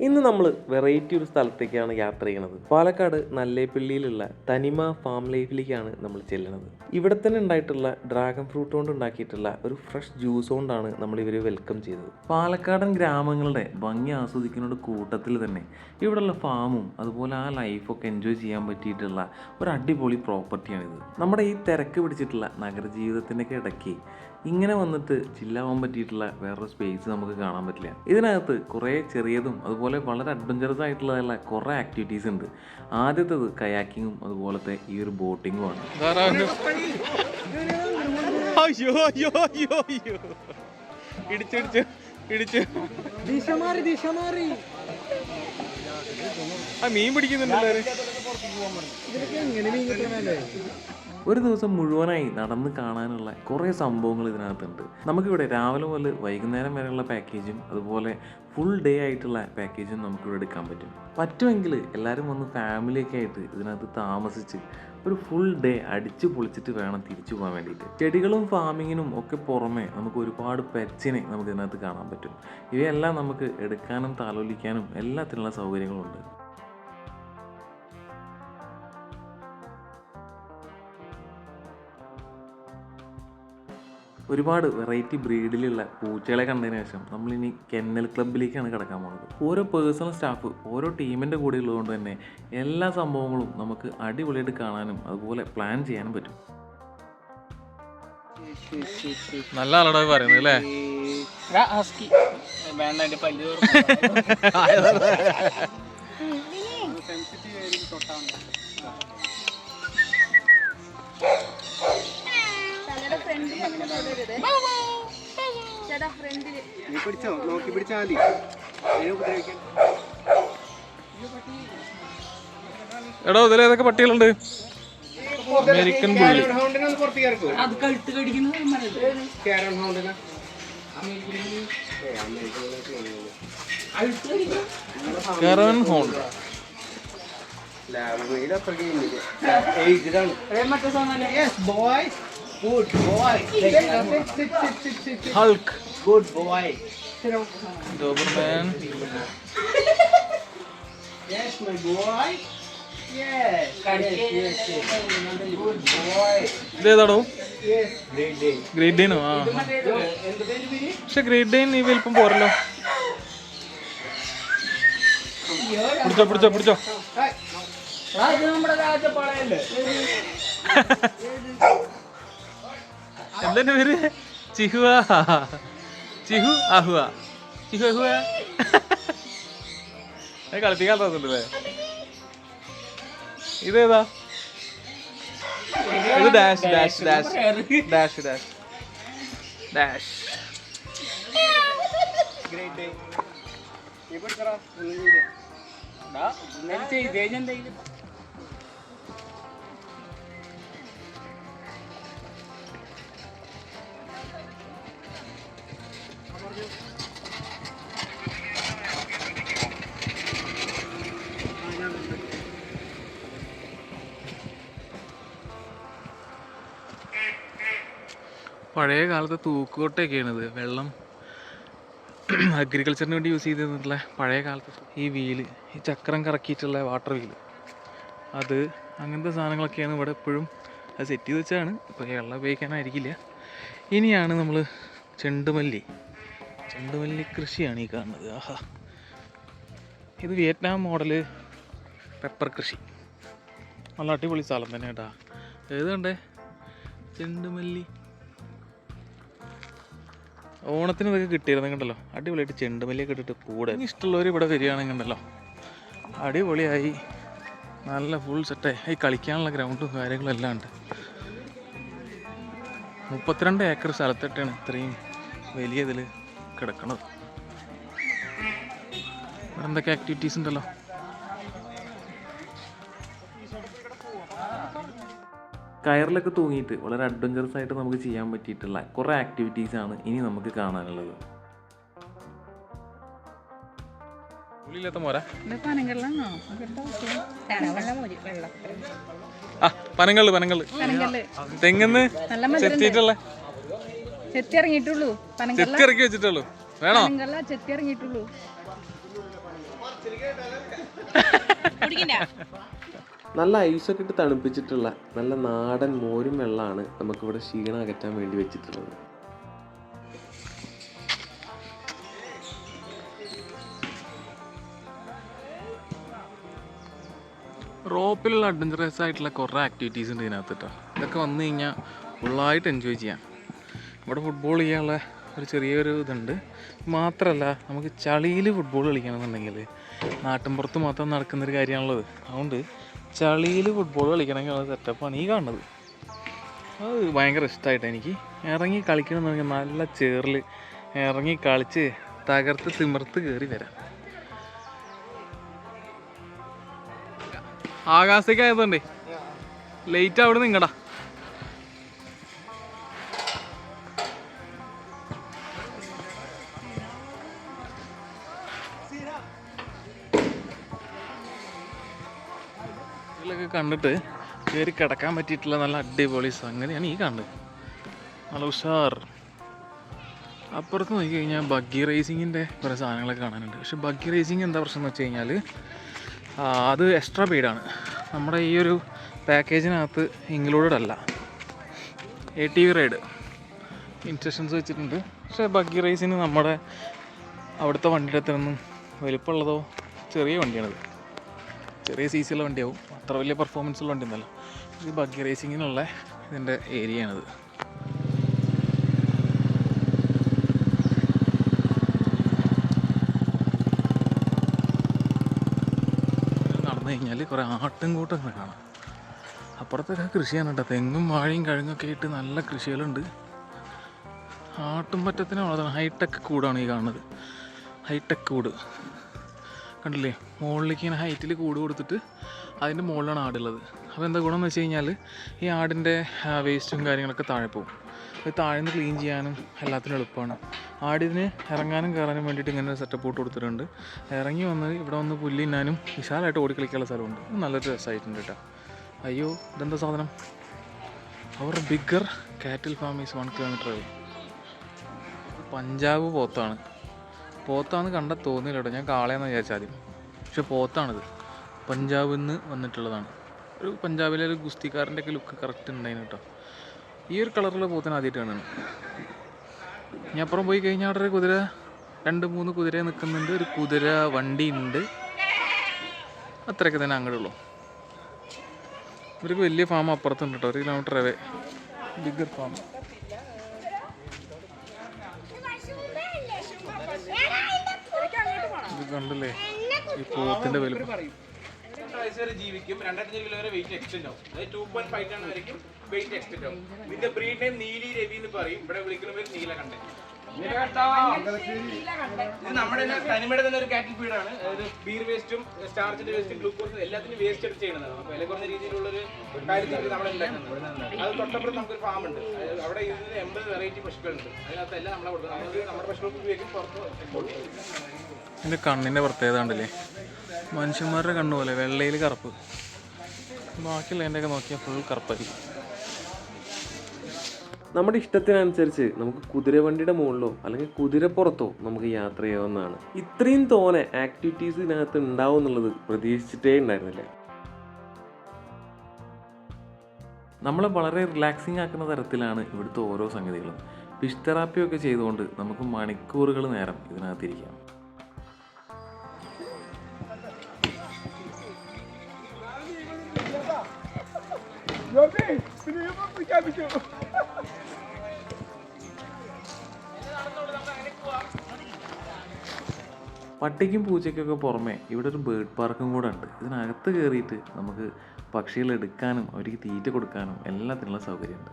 ഇന്ന് നമ്മൾ വെറൈറ്റി ഒരു സ്ഥലത്തേക്കാണ് യാത്ര ചെയ്യണത്. പാലക്കാട് നല്ലേപ്പള്ളിയിലുള്ള തനിമ ഫാം ലൈഫിലേക്കാണ് നമ്മൾ ചെല്ലുന്നത് ഇവിടെ തന്നെ ഉണ്ടായിട്ടുള്ള ഡ്രാഗൺ ഫ്രൂട്ട് കൊണ്ട് ഉണ്ടാക്കിയിട്ടുള്ള ഒരു ഫ്രഷ് ജ്യൂസ് കൊണ്ടാണ് നമ്മൾ ഇവരെ വെൽക്കം ചെയ്തത്. പാലക്കാടൻ ഗ്രാമങ്ങളുടെ ഭംഗി ആസ്വദിക്കുന്നതിന്റെ കൂട്ടത്തിൽ തന്നെ ഇവിടെയുള്ള ഫാമും അതുപോലെ ആ ലൈഫൊക്കെ എൻജോയ് ചെയ്യാൻ പറ്റിയിട്ടുള്ള ഒരു അടിപൊളി പ്രോപ്പർട്ടിയാണിത് നമ്മുടെ ഈ തിരക്ക് പിടിച്ചിട്ടുള്ള നഗര ഒക്കെ ഇടയ്ക്ക് ഇങ്ങനെ വന്നിട്ട് ചില്ലാവാൻ പറ്റിയിട്ടുള്ള വേറൊരു സ്പേസ് നമുക്ക് കാണാൻ പറ്റില്ല. ഇതിനകത്ത് കുറേ ചെറിയതും അതുപോലെ വളരെ അഡ്വഞ്ചറസ് ആയിട്ടുള്ള കുറേ ആക്ടിവിറ്റീസ് ഉണ്ട്. ആദ്യത്തേത് കയാക്കിങ്ങും അതുപോലത്തെ ഈ ഒരു ബോട്ടിങ്ങുമാണ് അയ്യോ അയ്യോ അയ്യോ അയ്യോ. ഇടിച്ചിടിച്ച് ഇടിച്ച് ദിശ മാറി ദിശ മാറി ആ മീൻ പിടിക്കുന്നുണ്ട്. എങ്ങനെ മീൻ കിട്ടണല്ലേ ഒരു ദിവസം മുഴുവനായി നടന്ന് കാണാനുള്ള കുറേ സംഭവങ്ങൾ ഇതിനകത്തുണ്ട്. നമുക്കിവിടെ രാവിലെ മുതൽ വൈകുന്നേരം വരെയുള്ള പാക്കേജും അതുപോലെ ഫുൾ ഡേ ആയിട്ടുള്ള പാക്കേജും നമുക്കിവിടെ എടുക്കാൻ പറ്റും. പറ്റുമെങ്കിൽ എല്ലാവരും വന്ന് ഫാമിലിയൊക്കെ ആയിട്ട് ഇതിനകത്ത് താമസിച്ച് ഒരു ഫുൾ ഡേ അടിച്ച് പൊളിച്ചിട്ട് വേണം തിരിച്ചു പോകാൻ വേണ്ടിയിട്ട്. ചെടികളും ഫാമിങ്ങിനും ഒക്കെ പുറമെ നമുക്ക് ഒരുപാട് പെറ്റ്സിനെ നമുക്ക് ഇതിനകത്ത് കാണാൻ പറ്റും. ഇവയെല്ലാം നമുക്ക് എടുക്കാനും താലോലിക്കാനും എല്ലാത്തിനുള്ള സൗകര്യങ്ങളുണ്ട്. ഒരുപാട് വെറൈറ്റി ബ്രീഡിലുള്ള പൂച്ചകളെ കണ്ടതിന് ശേഷം നമ്മളിനി കെന്നൽ ക്ലബിലേക്കാണ് കിടക്കാൻ പോകുന്നത് ഓരോ പേഴ്സണൽ സ്റ്റാഫ് ഓരോ ടീമിന്റെ കൂടെ ഉള്ളതുകൊണ്ട് തന്നെ എല്ലാ സംഭവങ്ങളും നമുക്ക് അടിപൊളിയായിട്ട് കാണാനും അതുപോലെ പ്ലാൻ ചെയ്യാനും പറ്റും. നല്ല ആളോട് പറയുന്നത് അല്ലേ? പല്ല് അങ്ങനെ തൊടരുത് ചേട്ടാ ഫ്രണ്ടിൽ നീ പിടിച്ചോ? നോക്കി പിടിച്ചാ മതി. എടോ ഇതിൽ ഏതൊക്കെ പട്ടികളുണ്ട്? അമേരിക്കൻ ബുള്ളി അത് കഴുത്ത് കടിക്കുന്നത് കാരൺ ഹൗണ്ടിനെ കറൻ ഹോൺ ലാബിൽ അത്ര ഗെയിമില്ല boy. ഇതേതാടോ ഗ്രേറ്റ് ഡേ ഗ്രേറ്റ് ഡെയിനോ ആ. എന്ത് പേര് പേര് പക്ഷെ ഗ്രേറ്റ് ഡെയിൻ ഈ വലിപ്പം പോരല്ലോ. പിടിച്ചോ പിടിച്ചോ പിടിച്ചോ. നമ്മുടെ രാജപാളയല്ലേ? എന്തെന്റെ പേര്? ചിഹുവ. ചിഹു അഹുവ. ചിഹു അഹുവ? അത് കളിപ്പിക്കാൻ തോന്നുന്നുണ്ടല്ലേ ഇതേതാ? ഇത് dash dash dash dash dash dash great പഴയ കാലത്തെ ഇത് വെള്ളം അഗ്രികൾച്ചറിന് വേണ്ടി യൂസ് ചെയ്തിരുന്നിട്ടുള്ള പഴയ കാലത്ത് ഈ വീൽ ഈ ചക്രം കറക്കിയിട്ടുള്ള വാട്ടർ വീൽ. അത് അങ്ങനത്തെ സാധനങ്ങളൊക്കെയാണ് ഇവിടെ എപ്പോഴും അത് സെറ്റ് ചെയ്ത് വെച്ചാണ് ഇപ്പോൾ വെള്ളം ഉപയോഗിക്കാനായിരിക്കില്ല. ഇനിയാണ് നമ്മൾ ചെണ്ടുമല്ലി. ചെണ്ടുമല്ലി കൃഷിയാണ് ഈ കാണുന്നത്. ആഹാ. ഇത് വിയറ്റ്നാം മോഡൽ പെപ്പർ കൃഷി. നല്ല അടിപൊളി സ്ഥലം തന്നെ കേട്ടാ ഏതുണ്ടേ ചെണ്ടുമല്ലി ഓണത്തിന് ഇതൊക്കെ കിട്ടിയിരുന്നു കണ്ടല്ലോ? അടിപൊളിയായിട്ട് ചെണ്ടുമല്ലിയൊക്കെ ഇട്ടിട്ട് കൂടെ. ഇഷ്ടമുള്ളവർ ഇവിടെ വരികയാണെങ്കിൽ ഉണ്ടല്ലോ അടിപൊളിയായി. നല്ല ഫുൾ സെറ്റായി ഈ കളിക്കാനുള്ള ഗ്രൗണ്ടും കാര്യങ്ങളും എല്ലാം ഉണ്ട്. മുപ്പത്തിരണ്ട് ഏക്കർ സ്ഥലത്തിട്ടാണ് ഇത്രയും വലിയ ഇതിൽ കിടക്കണത്. ഇവിടെ എന്തൊക്കെ ആക്ടിവിറ്റീസ് ഉണ്ടല്ലോ? കയറിലൊക്കെ തൂങ്ങിയിട്ട് വളരെ അഡ്വഞ്ചറസ് ആയിട്ട് നമുക്ക് ചെയ്യാൻ പറ്റിയിട്ടുള്ള കുറേ ആക്ടിവിറ്റീസ് ആണ് ഇനി നമുക്ക് കാണാനുള്ളത്. മോരാ വെള്ളം. ആ പനങ്ങൾ പനങ്ങൾ പനങ്കല്ല് തെങ്ങന്ന് നല്ല മധുരം ചെത്തിയിട്ടുള്ള. ചെത്തി ഇറങ്ങിയിട്ടുള്ളൂ ചെത്തി ഇറക്കി വെച്ചിട്ടുള്ളൂ. വേണോ? ചെത്തി ഇറങ്ങിയിട്ടുള്ളൂ നല്ല ഐസൊക്കെ ഇട്ട് തണുപ്പിച്ചിട്ടുള്ള നല്ല നാടൻ മോരും വെള്ളമാണ് നമുക്കിവിടെ ക്ഷീണം അകറ്റാൻ വേണ്ടി വെച്ചിട്ടുള്ളത്. റോപ്പിലുള്ള അഡ്വഞ്ചറസ് ആയിട്ടുള്ള കുറേ ആക്ടിവിറ്റീസ് ഉണ്ട് ഇതിനകത്ത് കേട്ടോ ഇതൊക്കെ വന്നു കഴിഞ്ഞാൽ ഫുള്ളായിട്ട് എൻജോയ് ചെയ്യാം. ഇവിടെ ഫുട്ബോൾ ചെയ്യാനുള്ള ഒരു ചെറിയൊരു ഇതുണ്ട്. മാത്രമല്ല നമുക്ക് ചളിയിൽ ഫുട്ബോൾ കളിക്കണമെന്നുണ്ടെങ്കിൽ നാട്ടിൻപുറത്ത് മാത്രം നടക്കുന്നൊരു കാര്യമാണുള്ളത്. അതുകൊണ്ട് ചളിയിൽ ഫുട്ബോൾ കളിക്കണമെങ്കിൽ സെറ്റപ്പാണ് ഈ കാണുന്നത്. അത് ഭയങ്കര ഇഷ്ടമായിട്ട് എനിക്ക്. ഇറങ്ങി കളിക്കണം എന്നുണ്ടെങ്കിൽ നല്ല ചേറിൽ ഇറങ്ങി കളിച്ച് തകർത്ത് തിമിർത്ത് കയറി വരാം. ആകാശത്തേക്ക് ലേറ്റ് അവിടെ നിങ്ങടാ. കണ്ടിട്ട് കയറി കിടക്കാൻ പറ്റിയിട്ടുള്ള നല്ല അടിപൊളി സംഗതിയാണ് ഈ കണ്ട് നല്ല ഉഷാർ. അപ്പുറത്ത് നോക്കി കഴിഞ്ഞാൽ ബഗ്ഗി റേസിങ്ങിന്റെ കുറേ സാധനങ്ങളൊക്കെ കാണാനുണ്ട്. പക്ഷെ ബഗ്ഗി റേസിങ് എന്താ പ്രശ്നം എന്ന് വെച്ച് കഴിഞ്ഞാൽ അത് എക്സ്ട്രാ പെയ്ഡാണ് നമ്മുടെ ഈ ഒരു പാക്കേജിനകത്ത് ഇൻക്ലൂഡഡ് അല്ല. A T V ride instructions വെച്ചിട്ടുണ്ട്. പക്ഷേ ബഗ്ഗി റേസിന് നമ്മുടെ അവിടുത്തെ വണ്ടിയുടെ അത്രയൊന്നും വലിപ്പമുള്ളതോ ചെറിയ വണ്ടിയാണത്. ചെറിയ സി സി ഉള്ള വണ്ടിയാവും. അത്ര വലിയ പെർഫോമൻസ് ഉള്ള വണ്ടി ഒന്നല്ല ഇത് ബഗ്ഗി റേസിങ്ങിനുള്ള ഇതിന്റെ ഏരിയയാണിത്. നടന്നു കഴിഞ്ഞാൽ കുറേ ആട്ടും കൂട്ടങ്ങൾ കാണാം അപ്പുറത്തൊക്കെ കൃഷിയാണ് കേട്ടോ. തെങ്ങും വാഴയും കഴുങ്ങൊക്കെ ആയിട്ട് നല്ല കൃഷികളുണ്ട്. ആട്ടും പറ്റത്തിന് വളർത്തണം ഹൈടെക് കൂടാണ് ഈ കാണുന്നത്. ഹൈടെക് കൂട്. കണ്ടില്ലേ? മുകളിലേക്ക് ഇങ്ങനെ ഹൈറ്റിൽ കൂട് കൊടുത്തിട്ട് അതിന്റെ മുകളിലാണ് ആടുള്ളത്. അപ്പോൾ എന്താ ഗുണം എന്ന് വെച്ച് കഴിഞ്ഞാൽ ഈ ആടിന്റെ വേസ്റ്റും കാര്യങ്ങളൊക്കെ താഴെ പോകും. അത് താഴെ നിന്ന് ക്ലീൻ ചെയ്യാനും എല്ലാത്തിനും എളുപ്പമാണ്. ആടിന് ഇറങ്ങാനും കയറാനും വേണ്ടിയിട്ട് ഇങ്ങനെ ഒരു സെറ്റപ്പ് ഇട്ട് കൊടുത്തിട്ടുണ്ട്. ഇറങ്ങി വന്ന് ഇവിടെ വന്ന് പുല്ലിന്നാനും വിശാലമായിട്ട് ഓടിക്കളിക്കാനുള്ള സ്ഥലമുണ്ട്. നല്ലൊരു രസമായിട്ടുണ്ട് കേട്ടോ. അയ്യോ ഇതെന്താ സാധനം? അവർ bigger cattle farm is one kilometre away Punjab പോത്താണ്. പോത്താന്ന് കണ്ട തോന്നിയില്ല കേട്ടോ. ഞാൻ കാളയെന്ന് വിചാരിച്ചാൽ ആദ്യം. പക്ഷെ പോത്താണിത്. പഞ്ചാബിൽ നിന്ന് വന്നിട്ടുള്ളതാണ്. ഒരു പഞ്ചാബിലെ ഒരു ഗുസ്തിക്കാരന്റെ ഒക്കെ ലുക്ക് കറക്റ്റ് ഉണ്ടായിരുന്നു കേട്ടോ ഈ ഒരു കളറുള്ള പോത്തിന് ആദ്യമായിട്ട് കാണുന്നു ഞാൻ അപ്പുറം പോയി കഴിഞ്ഞാൽ അവിടെ ഒരു കുതിര രണ്ട് മൂന്ന് കുതിര നിൽക്കുന്നുണ്ട്. ഒരു കുതിര വണ്ടി ഉണ്ട്. അത്രയൊക്കെ തന്നെ അങ്ങോട്ടുള്ളൂ ഇവർക്ക് വലിയ ഫാം അപ്പുറത്തുണ്ട് കേട്ടോ ഒരു കിലോമീറ്റർ അവേ ബിഗർ ഫാം ഇത് കണ്ടല്ലേ? ഈ പോത്തിന്റെ വലുപ്പം വയസ്സ് വരെ ജീവിക്കും. രണ്ടായിരത്തി കിലോ വരെ വെയിറ്റ് എക്സ്റ്റെൻഡ് ആവും. അതായത് ടു പോയിന്റ് ഫൈവ് ടൺ വരെയും വെയിറ്റ് എക്സ്റ്റെൻഡ് ആവും. ഇതിന്റെ ബ്രീഡ് നെയിം നീലി രവി എന്ന് പറയും. ഇവിടെ വിളിക്കുന്ന പേര് നീലകണ്ഠൻ ഇത് നമ്മുടെ തനിമയുടെ തന്നെ ഒരു കാറ്റിൽ ഫീഡാണ് അതായത് ബീർ വേസ്റ്റും സ്റ്റാർച്ചിന്റെ വേസ്റ്റും ഗ്ലൂക്കോസും എല്ലാത്തിനും വേസ്റ്റ് എടുത്ത് ചെയ്യുന്നതാണ്. അപ്പോൾ വില കുറഞ്ഞ രീതിയിലുള്ള ഒരു കാര്യത്തിൽ നമ്മുടെ ഉണ്ടാക്കുന്നത്. അത് തൊട്ടപ്പുറത്ത് നമുക്കൊരു ഫാം ഉണ്ട്. അവിടെ ഇതിന് എൺപത് വെറൈറ്റി പശുക്കളുണ്ട്. അതിനകത്ത് എല്ലാം നമ്മളെ കൊടുക്കുന്നത് നമ്മുടെ പശുക്കൾക്ക് ഉപയോഗിക്കും പുറത്ത്. കണ്ണിന്റെ പ്രത്യേകത ഉണ്ടല്ലേ മനുഷ്യന്മാരുടെ കണ്ണ് പോലെ വെള്ളയിൽ കറുപ്പ്. ബാക്കിയുള്ളതിന്റെ ഒക്കെ നോക്കിയാൽ ഫുൾ കറുപ്പായിരിക്കും നമ്മുടെ ഇഷ്ടത്തിനനുസരിച്ച് നമുക്ക് കുതിരവണ്ടിയുടെ മുകളിലോ അല്ലെങ്കിൽ കുതിരപ്പുറത്തോ നമുക്ക് യാത്ര ചെയ്യാവുന്നതാണ്. ഇത്രയും തോനെ ആക്ടിവിറ്റീസ് ഇതിനകത്ത് ഉണ്ടാവും എന്നുള്ളത് പ്രതീക്ഷിച്ചിട്ടേ ഉണ്ടായിരുന്നില്ല. നമ്മളെ വളരെ റിലാക്സിങ് ആക്കുന്ന തരത്തിലാണ് ഇവിടുത്തെ ഓരോ സംഗതികളും. ഫിഷ് തെറാപ്പിയൊക്കെ ചെയ്തുകൊണ്ട് നമുക്ക് മണിക്കൂറുകൾ നേരം ഇതിനകത്തിരിക്കാം. പട്ടിക്കും പൂച്ചയ്ക്കൊക്കെ പുറമെ ഇവിടെ ഒരു ബേർഡ് പാർക്കും കൂടെ ഉണ്ട് ഇതിനകത്ത് കയറിയിട്ട് നമുക്ക് പക്ഷികളെ എടുക്കാനും അവർക്ക് തീറ്റ കൊടുക്കാനും എല്ലാത്തിനുള്ള സൗകര്യമുണ്ട്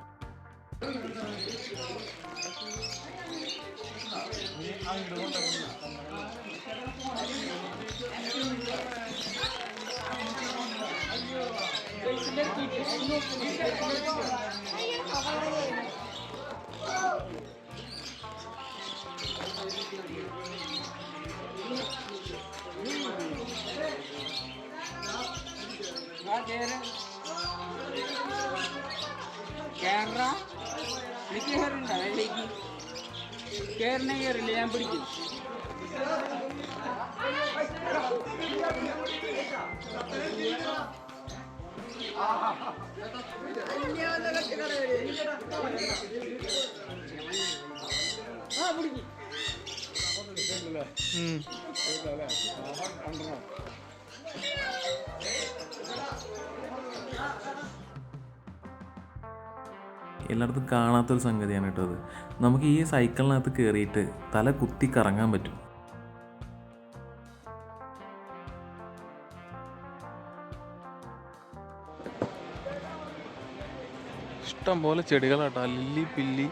കേറ എനിക്ക് കയറുണ്ട് അതിലേക്ക് കയറണ കയറില്ല ഞാൻ പിടിക്കും എല്ലായിടത്തും കാണാത്തൊരു സംഗതിയാണ് കേട്ടോ അത്. നമുക്ക് ഈ സൈക്കിളിനകത്ത് കയറിയിട്ട് തല കുത്തി കറങ്ങാൻ പറ്റും. ഇഷ്ടം പോലെ ചെടികളാട്ടോ. ലില്ലി പില്ലി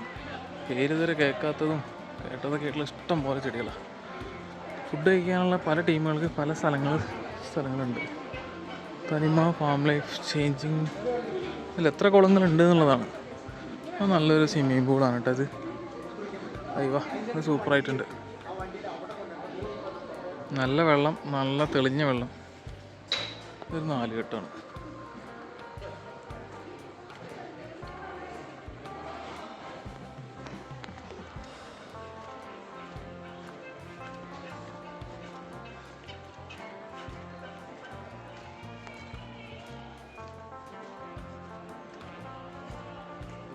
പേര് ഇതുവരെ കേൾക്കാത്തതും കേട്ടതൊക്കെ ആയിട്ടുള്ള ഇഷ്ടം പോലെ ചെടികളാണ് ഫുഡ് കഴിക്കാനുള്ള പല ടീമുകൾക്ക് പല സ്ഥലങ്ങൾ സ്ഥലങ്ങളുണ്ട്. തനിമ ഫാം ലൈഫ് ചേഞ്ചിങ് ഇതിൽ എത്ര കുളങ്ങളുണ്ട് എന്നുള്ളതാണ്. അത് നല്ലൊരു സ്വിമ്മിങ് പൂളാണ് കേട്ടോ ഇത്. അയ്യോ ഇത് സൂപ്പറായിട്ടുണ്ട്. നല്ല വെള്ളം നല്ല തെളിഞ്ഞ വെള്ളം. ഇതൊരു നാലുകെട്ടാണ്.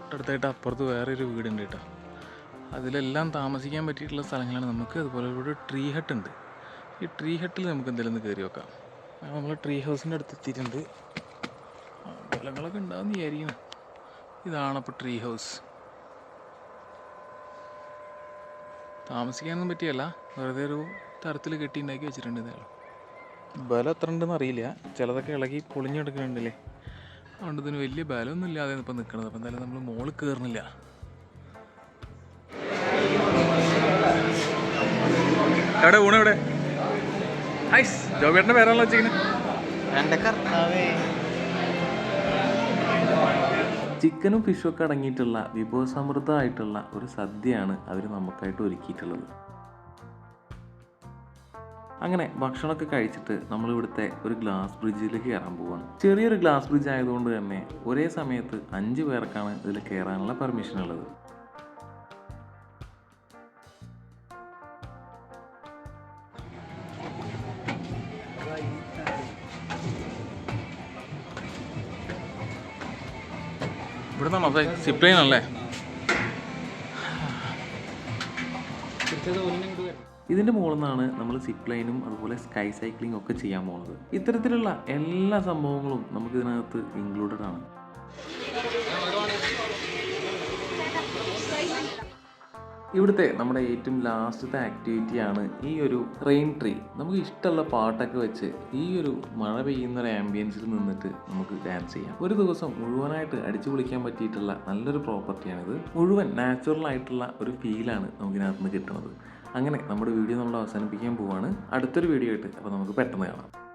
തൊട്ടടുത്തായിട്ട് അപ്പുറത്ത് വേറെ ഒരു വീടുണ്ട് കേട്ടോ. അതിലെല്ലാം താമസിക്കാൻ പറ്റിയിട്ടുള്ള സ്ഥലങ്ങളാണ്. നമുക്ക് അതുപോലെ ഒരു ട്രീ ഹട്ട് ഉണ്ട്. ഈ ട്രീ ഹട്ടിൽ നമുക്ക് എന്തെങ്കിലും ഒന്ന് കയറി വെക്കാം നമ്മൾ ട്രീ ഹൗസിന്റെ അടുത്ത് എത്തിയിട്ടുണ്ട്. ഫലങ്ങളൊക്കെ ഉണ്ടാവുന്ന വിചാരിക്കുന്നു. ഇതാണ് അപ്പോൾ ട്രീ ഹൗസ് താമസിക്കാനൊന്നും പറ്റിയല്ല. വെറുതെ ഒരു തരത്തിൽ കെട്ടി ഉണ്ടാക്കി വെച്ചിട്ടുണ്ട് ഇതേ. ബലം എത്ര ഉണ്ടെന്ന് അറിയില്ല. ചിലതൊക്കെ ഇളകി പൊളിഞ്ഞെടുക്കുന്നുണ്ടല്ലേ അതുകൊണ്ട് ഇതിന് വലിയ ബലമൊന്നും ഇല്ലാതെ ഇപ്പം നിൽക്കണത് അപ്പം എന്തായാലും നമ്മൾ മോളിൽ കയറുന്നില്ല എവിടെ ഊണ് എവിടെ? ഐസ്. ജോബേട്ടന്റെ പേരാണല്ലോ വെച്ചിരിക്കുന്നത് ചിക്കനും ഫിഷും ഒക്കെ അടങ്ങിയിട്ടുള്ള വിഭവസമൃദ്ധമായിട്ടുള്ള ഒരു സദ്യയാണ് അവർ നമുക്കായിട്ട് ഒരുക്കിയിട്ടുള്ളത്. അങ്ങനെ ഭക്ഷണമൊക്കെ കഴിച്ചിട്ട് നമ്മൾ ഇവിടുത്തെ ഒരു ഗ്ലാസ് ബ്രിഡ്ജിലേക്ക് കയറാൻ പോവാണ്. ചെറിയൊരു ഗ്ലാസ് ബ്രിഡ്ജ് ആയതുകൊണ്ട് തന്നെ ഒരേ സമയത്ത് അഞ്ച് പേർക്കാണ് ഇതിൽ കയറാനുള്ള പെർമിഷൻ ഉള്ളത്. ഇവിടുന്ന് നിന്നാണോ സിപ്പ് ലൈൻ അല്ലേ? ഇതിന്റെ മുകളിൽ നിന്നാണ് നമ്മൾ സിപ്പ് ലൈനും അതുപോലെ സ്കൈ സൈക്ലിംഗ് ഒക്കെ ചെയ്യാൻ പോകുന്നത്. ഇത്തരത്തിലുള്ള എല്ലാ സംഭവങ്ങളും നമുക്ക് ഇതിനകത്ത് ഇൻക്ലൂഡഡ് ആണ്. ഇവിടുത്തെ നമ്മുടെ ഏറ്റവും ലാസ്റ്റത്തെ ആക്ടിവിറ്റിയാണ് ഈ ഒരു റെയിൻ ട്രീ നമുക്ക് ഇഷ്ടമുള്ള പാട്ടൊക്കെ വെച്ച് ഈ ഒരു മഴ പെയ്യുന്ന ഒരു ആംബിയൻസിൽ നിന്നിട്ട് നമുക്ക് ഡാൻസ് ചെയ്യാം. ഒരു ദിവസം മുഴുവനായിട്ട് അടിച്ചു പൊളിക്കാൻ പറ്റിയിട്ടുള്ള നല്ലൊരു പ്രോപ്പർട്ടിയാണിത് മുഴുവൻ നാച്ചുറൽ ആയിട്ടുള്ള ഒരു ഫീലാണ് നമുക്കിതിനകത്ത് നിന്ന് കിട്ടുന്നത്. അങ്ങനെ നമ്മുടെ വീഡിയോ നമ്മൾ അവസാനിപ്പിക്കാൻ പോവാണ്. അടുത്തൊരു വീഡിയോ ആയിട്ട് അപ്പോൾ നമുക്ക് പെട്ടെന്ന് കാണാം.